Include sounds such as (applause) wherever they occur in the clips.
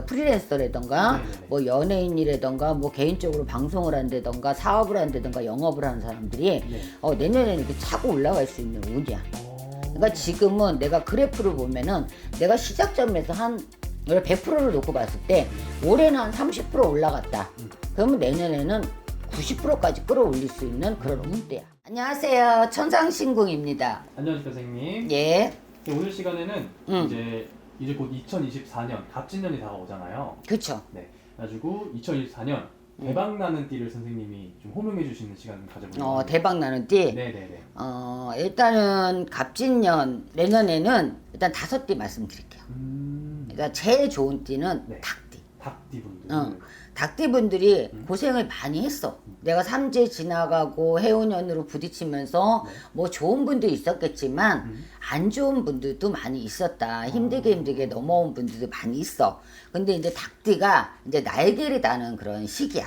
프리랜서라던가 네네네. 뭐 연예인이라던가 뭐 개인적으로 방송을 한다던가 사업을 한다던가 영업을 하는 사람들이 네. 어, 내년에는 이렇게 차고 올라갈 수 있는 운이야. 어. 그러니까 지금은 내가 그래프를 보면은 내가 시작점에서 한 100%를 놓고 봤을 때 올해는 한 30% 올라갔다. 그러면 내년에는 90%까지 끌어올릴 수 있는 그런 운대야. 안녕하세요. 천상신궁입니다. 안녕하십니까 선생님. 예. 네, 오늘 시간에는 음. 이제 이제 곧 2024년 갑진년이 다가오잖아요. 그쵸. 네. 그래가지고 2024년 대박 나는 띠를 선생님이 좀 호명해 주시는 시간을 가져보려고. 어, 합니다. 대박 나는 띠. 네네네. 어, 일단은 갑진년, 내년에는 일단 다섯 띠 말씀드릴게요. 음. 그러니까 제일 좋은 띠는 네. 닭띠. 닭띠 분들. 어, 닭띠분들이 고생을 많이 했어. 내가 삼재 지나가고 해운년으로 부딪히면서 뭐 좋은 분도 있었겠지만 안 좋은 분들도 많이 있었다. 힘들게 힘들게 넘어온 분들도 많이 있어. 근데 이제 닭띠가 이제 날개를 다는 그런 시기야.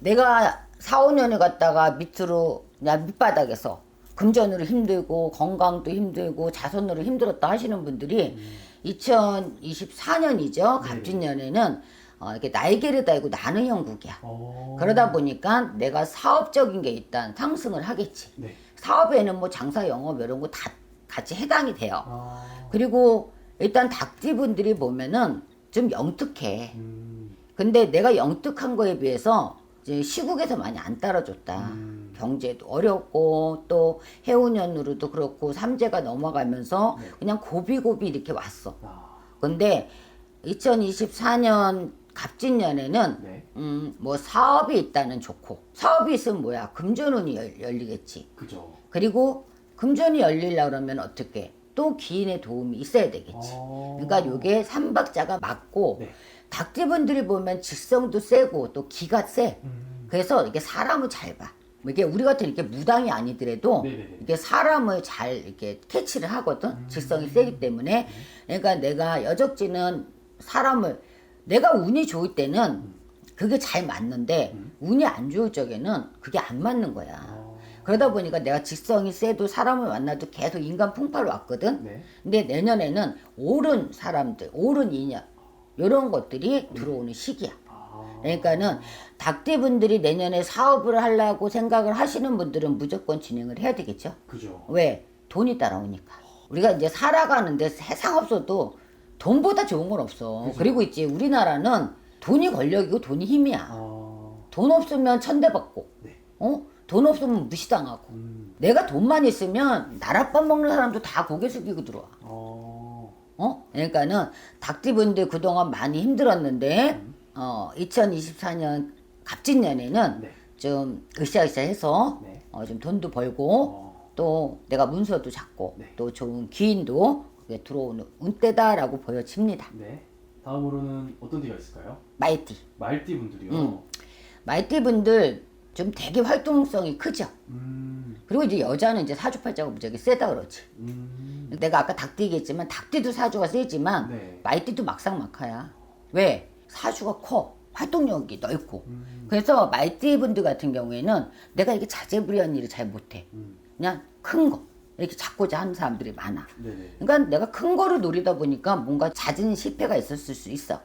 내가 4, 5년을 갔다가 밑으로 그냥 밑바닥에서 금전으로 힘들고 건강도 힘들고 자손으로 힘들었다 하시는 분들이 2024년이죠. 갑진년에는 어, 이렇게 날개를 달고 나는 형국이야. 어. 그러다 보니까 내가 사업적인 게 일단 상승을 하겠지. 네. 사업에는 뭐 장사 영업 이런 거 다 같이 해당이 돼요. 아. 그리고 일단 닭띠분들이 보면은 좀 영특해. 음. 근데 내가 영특한 거에 비해서 이제 시국에서 많이 안 따라줬다. 음. 경제도 어렵고 또 해운년으로도 그렇고 삼재가 넘어가면서 네. 그냥 고비고비 이렇게 왔어. 아. 근데 2024년 갑진년에는 네. 음, 뭐 사업이 있다는 좋고 사업이 있으면 뭐야 금전운이 열, 열리겠지. 그죠. 그리고 금전이 열리려 그러면 어떻게 또 기인의 도움이 있어야 되겠지. 어. 그러니까 요게 삼박자가 맞고 네. 닭띠분들이 보면 직성도 세고 또 기가 세. 음. 그래서 이게 사람을 잘 봐. 이게 우리 같은 이렇게 무당이 아니더라도 네네네. 이게 사람을 잘 이렇게 캐치를 하거든. 음. 직성이 세기 때문에. 그러니까 내가 여적지는 사람을 내가 운이 좋을 때는 그게 잘 맞는데 운이 안 좋을 적에는 그게 안 맞는 거야. 어. 그러다 보니까 내가 직성이 세도 사람을 만나도 계속 인간 풍파로 왔거든. 네. 근데 내년에는 옳은 사람들, 옳은 인연 이런 것들이 들어오는 시기야. 아. 그러니까는 닭띠분들이 내년에 사업을 하려고 생각을 하시는 분들은 무조건 진행을 해야 되겠죠. 그죠. 왜? 돈이 따라오니까. 우리가 이제 살아가는데 세상 없어도 돈보다 좋은 건 없어. 그리고 있지 우리나라는 돈이 권력이고 돈이 힘이야. 아. 돈 없으면 천대 받고, 네. 어? 돈 없으면 무시당하고. 음. 내가 돈만 있으면 나랏밥 먹는 사람도 다 고개 숙이고 들어와. 어. 어? 그러니까는 닭띠분들 그동안 많이 힘들었는데 어 2024년 갑진년에는 네. 좀 으쌰으쌰해서 네. 어, 좀 돈도 벌고 어. 또 내가 문서도 잡고 네. 또 좋은 기인도 그게 들어오는 운때다라고 보여집니다. 네. 다음으로는 어떤 띠가 있을까요? 마이띠. 말띠 분들이요. 음. 마이띠분들 좀 되게 활동성이 크죠. 음. 그리고 이제 여자는 이제 사주팔자가 무지하게 세다 그러지. 음. 내가 아까 닭띠 얘기했지만 닭띠도 사주가 세지만 네. 마이띠도 막상막하야. 왜? 사주가 커. 활동력이 넓고. 음. 그래서 마이띠 분들 같은 경우에는 내가 이게 자제부리한 일을 잘 못해. 음. 그냥 큰 거. 이렇게 잡고자 하는 사람들이 많아. 네네. 그러니까 내가 큰 거를 노리다 보니까 뭔가 잦은 실패가 있었을 수 있어.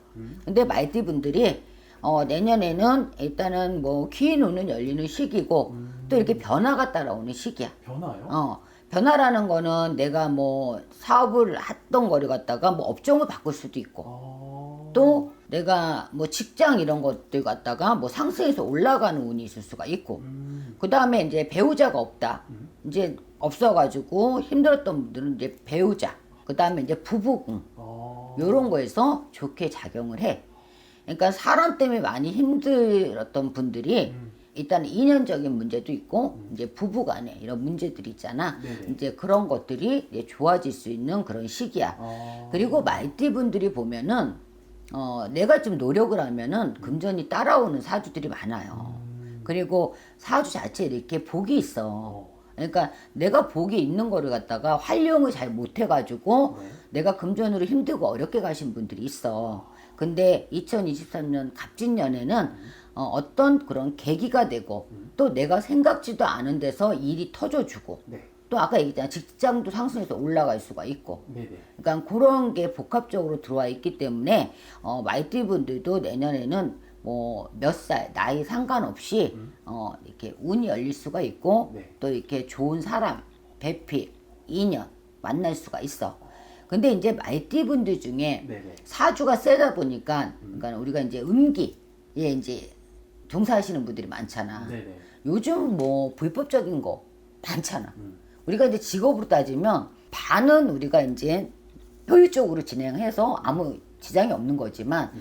근데 마이띠 분들이 어, 내년에는 일단은 뭐 기인 운은 열리는 시기고 또 이렇게 변화가 따라오는 시기야. 변화요? 어, 변화라는 거는 내가 뭐 사업을 했던 거를 갖다가 뭐 업종을 바꿀 수도 있고 어. 또 내가 뭐 직장 이런 것들 갖다가 뭐 상승해서 올라가는 운이 있을 수가 있고 음. 그 다음에 이제 배우자가 없다. 이제 없어가지고 힘들었던 분들은 이제 배우자. 그 다음에 이제 부부궁. 어. 요런 거에서 좋게 작용을 해. 그러니까 사람 때문에 많이 힘들었던 분들이 일단 인연적인 문제도 있고 이제 부부간에 이런 문제들이 있잖아. 네네. 이제 그런 것들이 이제 좋아질 수 있는 그런 시기야. 어. 그리고 말띠 분들이 보면은 어 내가 좀 노력을 하면은 금전이 따라오는 사주들이 많아요. 그리고 사주 자체에 이렇게 복이 있어. 어. 그러니까 내가 복이 있는 거를 갖다가 활용을 잘 못해가지고 네. 내가 금전으로 힘들고 어렵게 가신 분들이 있어. 근데 2023년 갑진년에는 어, 어떤 그런 계기가 되고 또 내가 생각지도 않은 데서 일이 터져주고 네. 또 아까 얘기했잖아 직장도 상승해서 올라갈 수가 있고 네네. 그러니까 그런 게 복합적으로 들어와 있기 때문에 어, 말띠 분들도 내년에는 뭐 몇 살 나이 상관없이 어, 이렇게 운이 열릴 수가 있고 네. 또 이렇게 좋은 사람 배필 인연 만날 수가 있어. 근데 이제 말띠 분들 중에 네네. 사주가 세다 보니까 그러니까 우리가 이제 음기에 이제 종사하시는 분들이 많잖아. 네네. 요즘 뭐 불법적인 거 많잖아. 음. 우리가 이제 직업으로 따지면 반은 우리가 이제 효율적으로 진행해서 아무 지장이 없는 거지만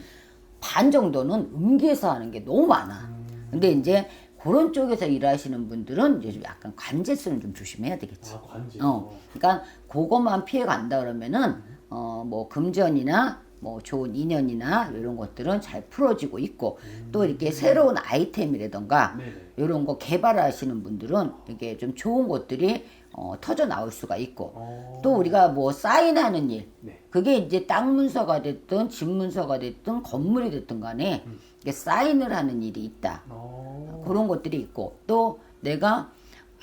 반 정도는 음기에서 하는 게 너무 많아. 근데 이제 그런 쪽에서 일하시는 분들은 이제 좀 약간 관제수는 좀 조심해야 되겠지. 아 관제. 어, 그러니까 그것만 피해 간다 그러면은 어 뭐 금전이나 뭐 좋은 인연이나 이런 것들은 잘 풀어지고 있고 또 이렇게 새로운 아이템이라던가 네네. 이런 거 개발하시는 분들은 이게 좀 좋은 것들이 어, 터져 나올 수가 있고 어. 또 우리가 뭐 사인하는 일 네. 그게 이제 땅 문서가 됐든 집 문서가 됐든 건물이 됐든 간에 이게 사인을 하는 일이 있다 어. 그런 것들이 있고 또 내가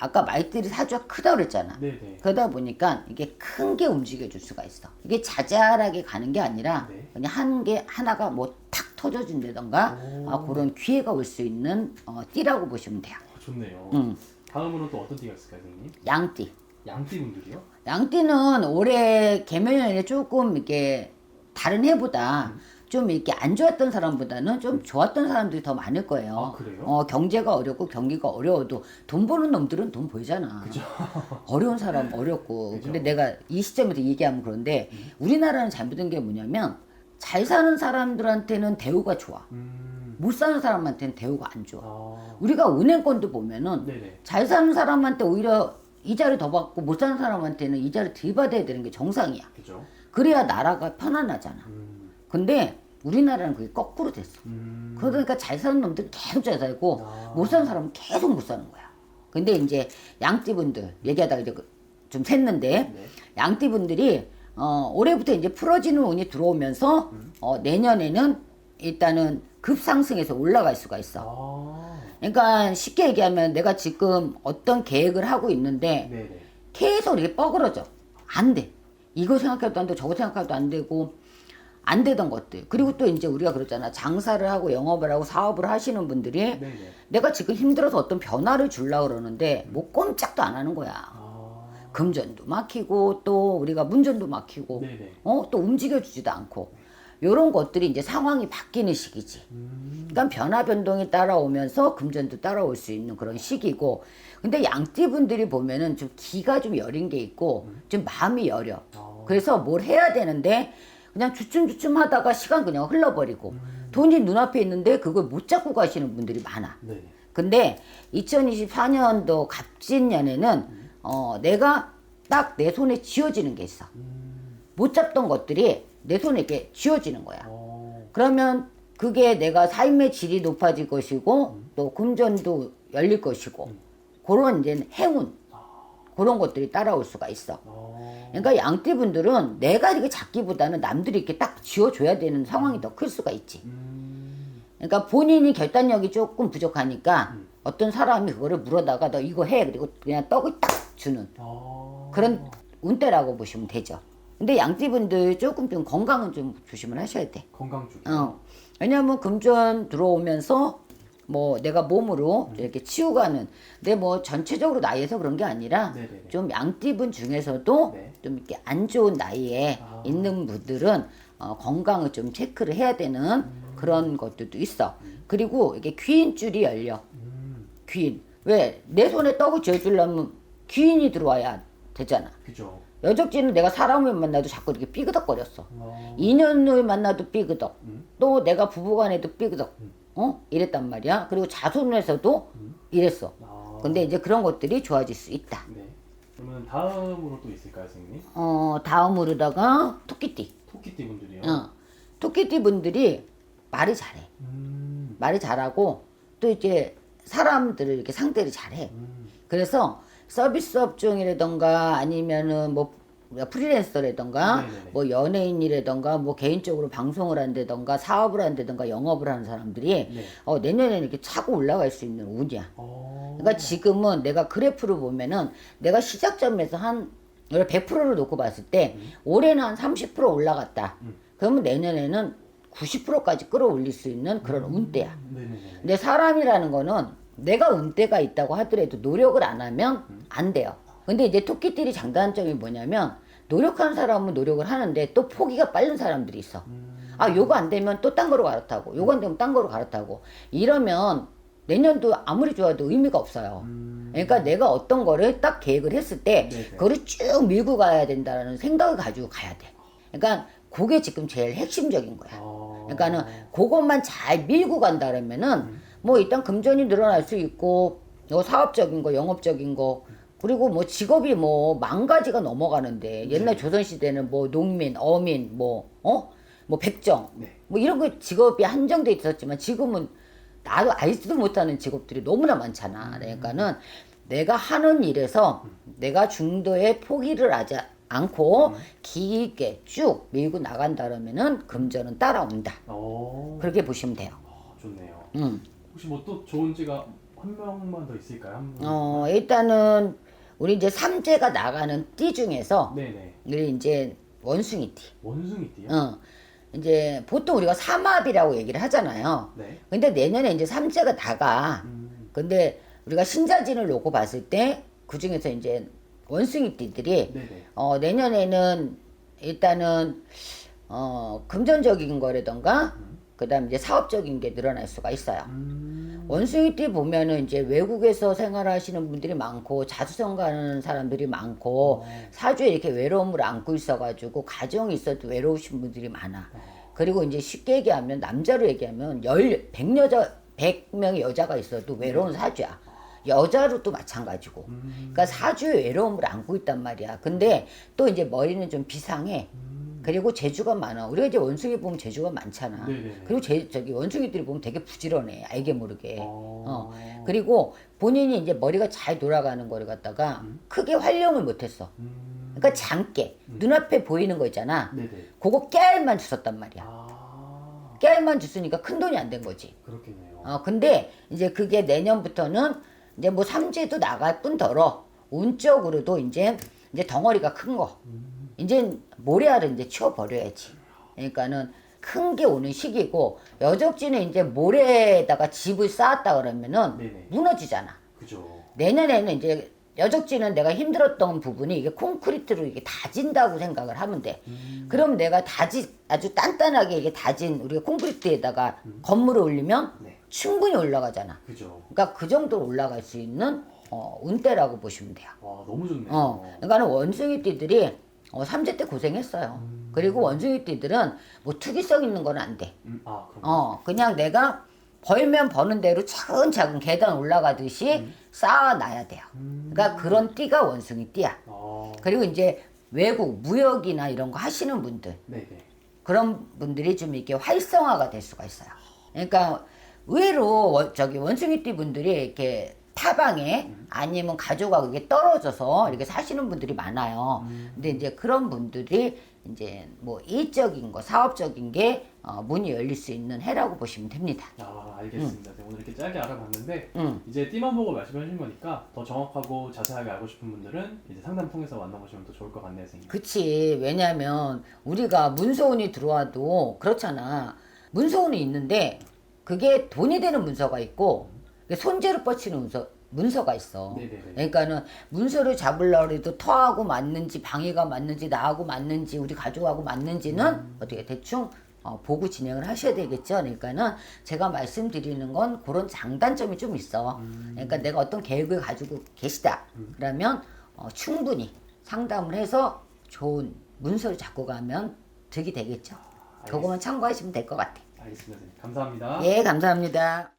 아까 말들이 사주가 크다 그랬잖아 네네. 그러다 보니까 이게 큰 게 움직여 줄 수가 있어. 이게 자잘하게 가는 게 아니라 네. 그냥 한개 하나가 뭐 탁 터져준다던가 오. 아, 그런 기회가 올 수 있는 어, 띠라고 보시면 돼요. 어, 좋네요. 음. 다음으로는 또 어떤 띠가 있을까요, 선생님? 양띠. 양띠 분들이요? 양띠는 올해 개묘년에 조금 이렇게 다른 해보다 좀 이렇게 안 좋았던 사람보다는 좀 좋았던 사람들이 더 많을 거예요. 아, 그래요? 어, 경제가 어렵고 경기가 어려워도 돈 버는 놈들은 돈 벌잖아. 그죠. (laughs) 어려운 사람 어렵고. 그죠. 근데 내가 이 시점에서 얘기하면 그런데 우리나라는 잘못된 게 뭐냐면 잘 사는 사람들한테는 대우가 좋아. 음. 못 사는 사람한테는 대우가 안 좋아. 아. 우리가 은행권도 보면은 네네. 잘 사는 사람한테 오히려 이자를 더 받고 못 사는 사람한테는 이자를 덜 받아야 되는 게 정상이야. 그죠. 그래야 나라가 편안하잖아. 음. 근데 우리나라는 그게 거꾸로 됐어. 음. 그러니까 잘 사는 놈들은 계속 잘 살고 아. 못 사는 사람은 계속 못 사는 거야. 근데 이제 양띠분들 얘기하다가 이제 그- 좀 샜는데 네. 양띠분들이 어, 올해부터 이제 풀어지는 운이 들어오면서 어, 내년에는 일단은 급상승해서 올라갈 수가 있어. 아. 그러니까 쉽게 얘기하면 내가 지금 어떤 계획을 하고 있는데 네네. 계속 이렇게 뻐그러져. 안 돼. 이거 생각해도 안 되고 저거 생각해도 안 되고 안 되던 것들. 그리고 또 이제 우리가 그러잖아. 장사를 하고 영업을 하고 사업을 하시는 분들이 네네. 내가 지금 힘들어서 어떤 변화를 주려고 그러는데 뭐 꼼짝도 안 하는 거야. 아. 금전도 막히고 또 우리가 문전도 막히고 네네. 어 또 움직여 주지도 않고 요런 것들이 이제 상황이 바뀌는 시기지. 음. 그러니까 변화 변동이 따라오면서 금전도 따라올 수 있는 그런 시기고 근데 양띠 분들이 보면은 좀 기가 좀 여린 게 있고 좀 마음이 여려. 아. 그래서 뭘 해야 되는데 그냥 주춤주춤 하다가 시간 그냥 흘러버리고 돈이 눈앞에 있는데 그걸 못 잡고 가시는 분들이 많아. 네네. 근데 2024년도 갑진년에는 어, 내가 딱 내 손에 쥐어지는 게 있어. 음. 못 잡던 것들이 내 손에 이렇게 쥐어지는 거야. 어. 그러면 그게 내가 삶의 질이 높아질 것이고 또 금전도 열릴 것이고 그런 이제 행운 그런 것들이 따라올 수가 있어. 어. 그러니까 양띠분들은 내가 이렇게 잡기보다는 남들이 이렇게 딱 쥐어줘야 되는 상황이 더 클 수가 있지. 음. 그러니까 본인이 결단력이 조금 부족하니까 어떤 사람이 그거를 물어다가 너 이거 해 그리고 그냥 떡을 딱 주는 아. 그런 운때라고 보시면 되죠. 근데 양띠분들 조금 좀 건강은 좀 조심을 하셔야 돼. 건강 쪽. 어. 왜냐면 금전 들어오면서 뭐 내가 몸으로 이렇게 치우가는 근데 뭐 전체적으로 나이에서 그런 게 아니라 네네네. 좀 양띠분 중에서도 네. 좀 이렇게 안 좋은 나이에 아. 있는 분들은 어, 건강을 좀 체크를 해야 되는 그런 것들도 있어. 그리고 이게 귀인줄이 열려. 음. 귀인. 왜? 내 손에 떡을 쥐어주려면 귀인이 들어와야 되잖아. 그죠. 여적지는 내가 사람을 만나도 자꾸 이렇게 삐그덕거렸어. 어. 인연을 만나도 삐그덕. 음. 또 내가 부부간에도 삐그덕. 어? 이랬단 말이야. 그리고 자손에서도 이랬어. 아. 근데 이제 그런 것들이 좋아질 수 있다. 네. 그러면 다음으로 또 있을까요, 선생님? 어, 다음으로다가 토끼띠. 토끼띠 분들이요. 어. 토끼띠 분들이 말이 잘해. 음. 말이 잘하고 또 이제 사람들을 이렇게 상대를 잘해. 음. 그래서 서비스 업 종이라던가 아니면은 뭐 우리가 프리랜서라던가 네네네. 뭐 연예인이라던가 뭐 개인적으로 방송을 한다던가 사업을 한다던가 영업을 하는 사람들이 네. 어, 내년에는 이렇게 차고 올라갈 수 있는 운이야. 어. 그러니까 지금은 내가 그래프를 보면은 내가 시작점에서 한 100%를 놓고 봤을 때 올해는 한 30% 올라갔다. 그러면 내년에는 90%까지 끌어올릴 수 있는 그런 운대야. 네네네. 근데 사람이라는 거는 내가 운대가 있다고 하더라도 노력을 안 하면 안 돼요. 근데 이제 토끼띠리 장단점이 뭐냐면 노력하는 사람은 노력을 하는데 또 포기가 빠른 사람들이 있어. 아, 요거 안 되면 또 딴 거로 갈아타고, 요거 안 되면 딴 거로 갈아타고. 이러면 내년도 아무리 좋아도 의미가 없어요. 그러니까 내가 어떤 거를 딱 계획을 했을 때 네네. 그거를 쭉 밀고 가야 된다는 생각을 가지고 가야 돼. 그러니까 그게 지금 제일 핵심적인 거야. 어. 그러니까는 그것만 잘 밀고 간다면은 뭐 일단 금전이 늘어날 수 있고 뭐 사업적인 거, 영업적인 거 그리고 뭐 직업이 뭐만 가지가 넘어가는데 옛날 조선 시대는 뭐 농민, 어민, 뭐 어? 뭐 백정 네. 뭐 이런 거 직업이 한정돼 있었지만 지금은 나도 알지도 못하는 직업들이 너무나 많잖아. 그러니까는 내가 하는 일에서 내가 중도에 포기를 하지 않고 길게 쭉 밀고 나간다면은 금전은 따라온다. 어. 그렇게 보시면 돼요. 아, 좋네요. 음. 혹시 뭐 또 좋은 찌가 한 명만 더 있을까요? 한 분? 어, 일단은 우리 이제 삼재가 나가는 띠 중에서 네네. 우리 이제 원숭이 띠. 원숭이 띠요? 어. 이제 보통 우리가 삼합이라고 얘기를 하잖아요. 네. 근데 내년에 이제 삼재가 나가. 음. 근데 우리가 신자진을 놓고 봤을 때 그 중에서 이제 원숭이 띠들이 네네. 어, 내년에는 일단은 어, 금전적인 거라던가 그다음 이제 사업적인 게 늘어날 수가 있어요. 음. 원숭이띠 보면은 이제 외국에서 생활하시는 분들이 많고 자수성 가는 사람들이 많고 사주에 이렇게 외로움을 안고 있어가지고 가정이 있어도 외로우신 분들이 많아. 그리고 이제 쉽게 얘기하면 남자로 얘기하면 열 백 여자 백 명의 여자가 있어도 외로운 사주야. 여자로도 마찬가지고. 그러니까 사주에 외로움을 안고 있단 말이야. 근데 또 이제 머리는 좀 비상해. 그리고 재주가 많아. 우리가 이제 원숭이 보면 재주가 많잖아. 네네네. 그리고 제, 저기 원숭이들이 보면 되게 부지런해. 알게 모르게. 어. 어. 그리고 본인이 이제 머리가 잘 돌아가는 거를 갖다가 크게 활용을 못했어. 음. 그러니까 작게 눈앞에 보이는 거 있잖아. 네네. 그거 깨알만 주셨단 말이야. 아. 깨알만 줬으니까 큰 돈이 안 된 거지. 그렇겠네요. 어, 근데 이제 그게 내년부터는 이제 뭐 삼재도 나갈 뿐더러 운적으로도 이제 이제 덩어리가 큰 거. 이제 모래알을 이제 치워버려야지. 그러니까는 큰 게 오는 시기고 여적지는 이제 모래에다가 집을 쌓았다 그러면은 네네. 무너지잖아. 그죠. 내년에는 이제 여적지는 내가 힘들었던 부분이 이게 콘크리트로 이게 다진다고 생각을 하면 돼. 그럼 내가 다지 아주 단단하게 이게 다진 우리가 콘크리트에다가 건물을 올리면 네. 충분히 올라가잖아. 그죠. 그러니까 그 정도로 올라갈 수 있는 어, 운대라고 보시면 돼요. 와 너무 좋네요. 어, 그러니까는 원숭이띠들이 어, 삼재 때 고생했어요. 그리고 원숭이 띠들은 뭐 투기성 있는 건 안 돼. 음, 아 그럼. 어, 그냥 내가 벌면 버는 대로 차근차근 계단 올라가듯이 쌓아놔야 돼요. 그러니까 그런 띠가 원숭이 띠야. 아. 그리고 이제 외국 무역이나 이런 거 하시는 분들 네네. 그런 분들이 좀 이렇게 활성화가 될 수가 있어요. 그러니까 의외로 원- 저기 원숭이띠 분들이 이렇게 타방에 아니면 가족하고 이게 떨어져서 이렇게 사시는 분들이 많아요. 근데 이제 그런 분들이 이제 뭐 일적인 거, 사업적인 게 어, 문이 열릴 수 있는 해라고 보시면 됩니다. 아 알겠습니다. 네, 오늘 이렇게 짧게 알아봤는데 음. 이제 띠만 보고 말씀해주신 거니까 더 정확하고 자세하게 알고 싶은 분들은 이제 상담 통해서 만나보시면 더 좋을 것 같네요, 선생님. 그치. 왜냐면 우리가 문서운이 들어와도 그렇잖아. 문서운이 있는데 그게 돈이 되는 문서가 있고 손재로 뻗치는 문서, 문서가 있어. 네네네. 그러니까는 문서를 잡으려고 해도 터하고 맞는지 방해가 맞는지 나하고 맞는지 우리 가족하고 맞는지는 어떻게 대충 어, 보고 진행을 하셔야 되겠죠. 그러니까는 제가 말씀드리는 건 그런 장단점이 좀 있어. 그러니까 내가 어떤 계획을 가지고 계시다. 그러면 어, 충분히 상담을 해서 좋은 문서를 잡고 가면 득이 되겠죠. 그거만 참고하시면 될 것 같아. 알겠습니다. 감사합니다. 예, 감사합니다.